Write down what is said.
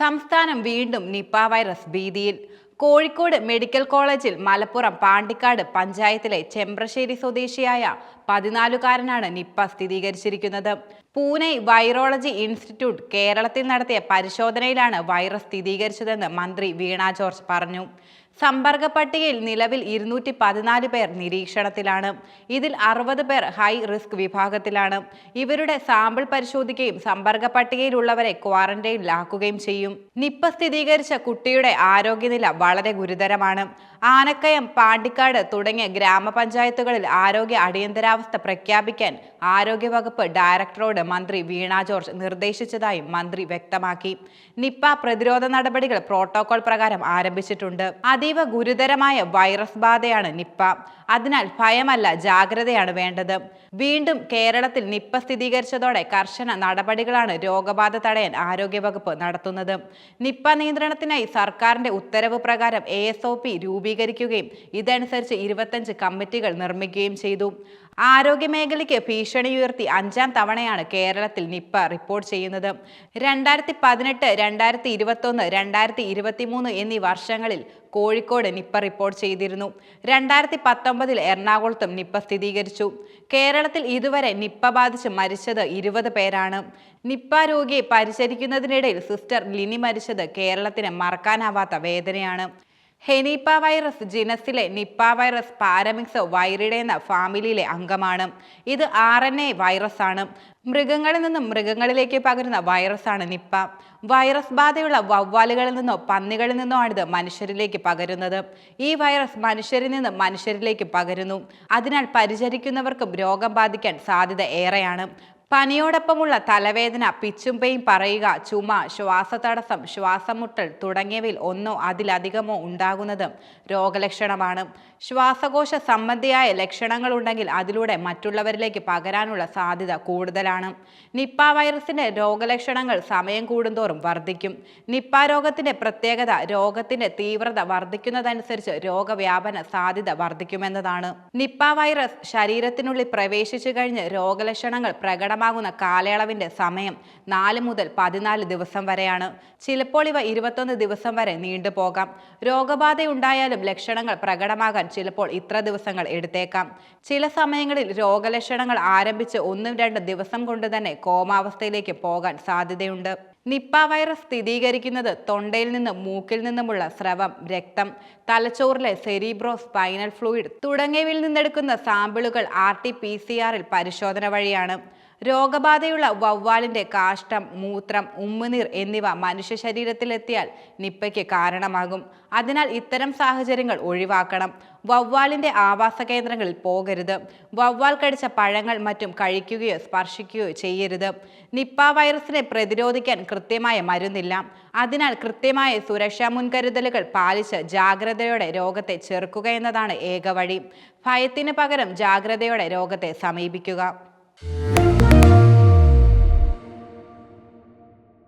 സംസ്ഥാനം വീണ്ടും Nipah virus ഭീതിയിൽ. കോഴിക്കോട് മെഡിക്കൽ കോളേജിൽ മലപ്പുറം പാണ്ടിക്കാട് പഞ്ചായത്തിലെ ചെമ്പ്രശ്ശേരി സ്വദേശിയായ പതിനാലുകാരനാണ് നിപ്പ സ്ഥിരീകരിച്ചിരിക്കുന്നത്. പൂനെ വൈറോളജി ഇൻസ്റ്റിറ്റ്യൂട്ട് കേരളത്തിൽ നടത്തിയ പരിശോധനയിലാണ് വൈറസ് സ്ഥിരീകരിച്ചതെന്ന് മന്ത്രി വീണ ജോർജ് പറഞ്ഞു. സമ്പർക്ക പട്ടികയിൽ നിലവിൽ ഇരുന്നൂറ്റി പതിനാല് പേർ നിരീക്ഷണത്തിലാണ്. ഇതിൽ അറുപത് പേർ ഹൈ റിസ്ക് വിഭാഗത്തിലാണ്. ഇവരുടെ സാമ്പിൾ പരിശോധിക്കുകയും സമ്പർക്ക പട്ടികയിലുള്ളവരെ ക്വാറന്റൈനിലാക്കുകയും ചെയ്യും. നിപ്പ സ്ഥിരീകരിച്ച കുട്ടിയുടെ ആരോഗ്യനില വളരെ ഗുരുതരമാണ്. ആനക്കയം പാണ്ടിക്കാട് തുടങ്ങിയ ഗ്രാമപഞ്ചായത്തുകളിൽ ആരോഗ്യ അടിയന്തരാവസ്ഥ പ്രഖ്യാപിക്കാൻ ആരോഗ്യവകുപ്പ് ഡയറക്ടറോട് മന്ത്രി വീണ ജോർജ് നിർദ്ദേശിച്ചതായും മന്ത്രി വ്യക്തമാക്കി. നിപ്പ പ്രതിരോധ നടപടികൾ പ്രോട്ടോകോൾ പ്രകാരം ആരംഭിച്ചിട്ടുണ്ട്. അതീവ ഗുരുതരമായ വൈറസ് ബാധയാണ് നിപ്പ. അതിനാൽ ഭയമല്ല ജാഗ്രതയാണ് വേണ്ടത്. വീണ്ടും കേരളത്തിൽ നിപ്പ സ്ഥിരീകരിച്ചതോടെ കർശന നടപടികളാണ് രോഗബാധ തടയാൻ ആരോഗ്യവകുപ്പ് നടത്തുന്നത്. നിപ്പ നിയന്ത്രണത്തിനായി സർക്കാരിന്റെ ഉത്തരവ് പ്രകാരം എ രൂപീകരിക്കുകയും ഇതനുസരിച്ച് ഇരുപത്തഞ്ച് കമ്മിറ്റികൾ നിർമ്മിക്കുകയും ചെയ്തു. ആരോഗ്യമേഖലയ്ക്ക് ഭീഷണി ഉയർത്തി അഞ്ചാം തവണയാണ് കേരളത്തിൽ നിപ്പ റിപ്പോർട്ട് ചെയ്യുന്നത്. രണ്ടായിരത്തി പതിനെട്ട് രണ്ടായിരത്തി ഇരുപത്തൊന്ന് രണ്ടായിരത്തി ഇരുപത്തി മൂന്ന് എന്നീ വർഷങ്ങളിൽ കോഴിക്കോട് നിപ്പ റിപ്പോർട്ട് ചെയ്തിരുന്നു. രണ്ടായിരത്തി പത്തൊമ്പതിൽ എറണാകുളത്തും നിപ്പ സ്ഥിരീകരിച്ചു. കേരളത്തിൽ ഇതുവരെ നിപ്പ ബാധിച്ച് മരിച്ചത് ഇരുപത് പേരാണ്. നിപ്പ രോഗിയെ പരിചരിക്കുന്നതിനിടയിൽ സിസ്റ്റർ ലിനി മരിച്ചത് കേരളത്തിന് മറക്കാനാവാത്ത വേദനയാണ്. ഹെനീപ്പ വൈറസ് ജിനസിലെ നിപ്പ വൈറസ് പാരമിക്സ് വൈറിഡെ എന്ന ഫാമിലിയിലെ അംഗമാണ്. ഇത് ആർ എൻ എ വൈറസ് ആണ് മൃഗങ്ങളിൽ നിന്നും മൃഗങ്ങളിലേക്ക് പകരുന്ന വൈറസാണ് നിപ്പ. വൈറസ് ബാധയുള്ള വവ്വാലുകളിൽ നിന്നോ പന്നികളിൽ നിന്നോ ആണിത് മനുഷ്യരിലേക്ക് പകരുന്നത്. ഈ വൈറസ് മനുഷ്യരിൽ നിന്ന് മനുഷ്യരിലേക്ക് പകരുന്നു. അതിനാൽ പരിചരിക്കുന്നവർക്കും രോഗം ബാധിക്കാൻ സാധ്യത ഏറെയാണ്. പനിയോടൊപ്പമുള്ള തലവേദന പിച്ചുമ്പയും പറയുക ചുമ ശ്വാസതടസ്സം ശ്വാസമുട്ടൽ തുടങ്ങിയവയിൽ ഒന്നോ അതിലധികമോ ഉണ്ടാകുന്നതും രോഗലക്ഷണമാണ്. ശ്വാസകോശ സംബന്ധിയായ ലക്ഷണങ്ങളുണ്ടെങ്കിൽ അതിലൂടെ മറ്റുള്ളവരിലേക്ക് പകരാനുള്ള സാധ്യത കൂടുതലാണ്. നിപ്പ വൈറസിന്റെ രോഗലക്ഷണങ്ങൾ സമയം കൂടുന്തോറും വർദ്ധിക്കും. നിപ്പ രോഗത്തിന്റെ പ്രത്യേകത രോഗത്തിന്റെ തീവ്രത വർദ്ധിക്കുന്നതനുസരിച്ച് രോഗവ്യാപന സാധ്യത വർദ്ധിക്കുമെന്നതാണ്. നിപ്പ വൈറസ് ശരീരത്തിനുള്ളിൽ പ്രവേശിച്ചു കഴിഞ്ഞ് രോഗലക്ഷണങ്ങൾ പ്രകടമാകുന്ന കാലയളവിന്റെ സമയം നാല് മുതൽ പതിനാല് ദിവസം വരെയാണ്. ചിലപ്പോൾ ഇവ ഇരുപത്തൊന്ന് ദിവസം വരെ നീണ്ടുപോകാം രോഗബാധയുണ്ടായാലും ലക്ഷണങ്ങൾ പ്രകടമാകാൻ ചിലപ്പോൾ ഇത്ര ദിവസങ്ങൾ എടുത്തേക്കാം. ചില സമയങ്ങളിൽ രോഗലക്ഷണങ്ങൾ ആരംഭിച്ച് ഒന്നും രണ്ട് ദിവസം കൊണ്ട് തന്നെ കോമാവസ്ഥയിലേക്ക് പോകാൻ സാധ്യതയുണ്ട്. നിപ്പ വൈറസ് സ്ഥിരീകരിക്കുന്നത് തൊണ്ടയിൽ നിന്നും മൂക്കിൽ നിന്നുമുള്ള സ്രവം രക്തം തലച്ചോറിലെ സെരീബ്രോ സ്പൈനൽ ഫ്ലൂയിഡ് തുടങ്ങിയവയിൽ നിന്നെടുക്കുന്ന സാമ്പിളുകൾ ആർ ടി പി സി ആറിൽ പരിശോധന വഴിയാണ്. രോഗബാധയുള്ള വവ്വാലിന്റെ കാഷ്ടം മൂത്രം ഉമ്മുനീർ എന്നിവ മനുഷ്യ ശരീരത്തിലെത്തിയാൽ നിപ്പയ്ക്ക് കാരണമാകും. അതിനാൽ ഇത്തരം സാഹചര്യങ്ങൾ ഒഴിവാക്കണം. വവ്വാലിന്റെ ആവാസ കേന്ദ്രങ്ങളിൽ പോകരുത്. വവ്വാൽ കടിച്ച പഴങ്ങൾ മറ്റും കഴിക്കുകയോ സ്പർശിക്കുകയോ ചെയ്യരുത്. നിപ്പ വൈറസിനെ പ്രതിരോധിക്കാൻ കൃത്യമായ മരുന്നില്ല. അതിനാൽ കൃത്യമായ സുരക്ഷാ മുൻകരുതലുകൾ പാലിച്ച് ജാഗ്രതയോടെ രോഗത്തെ ചെറുക്കുക എന്നതാണ് ഏക വഴി. ഭയത്തിന് പകരം ജാഗ്രതയോടെ രോഗത്തെ സമീപിക്കുക.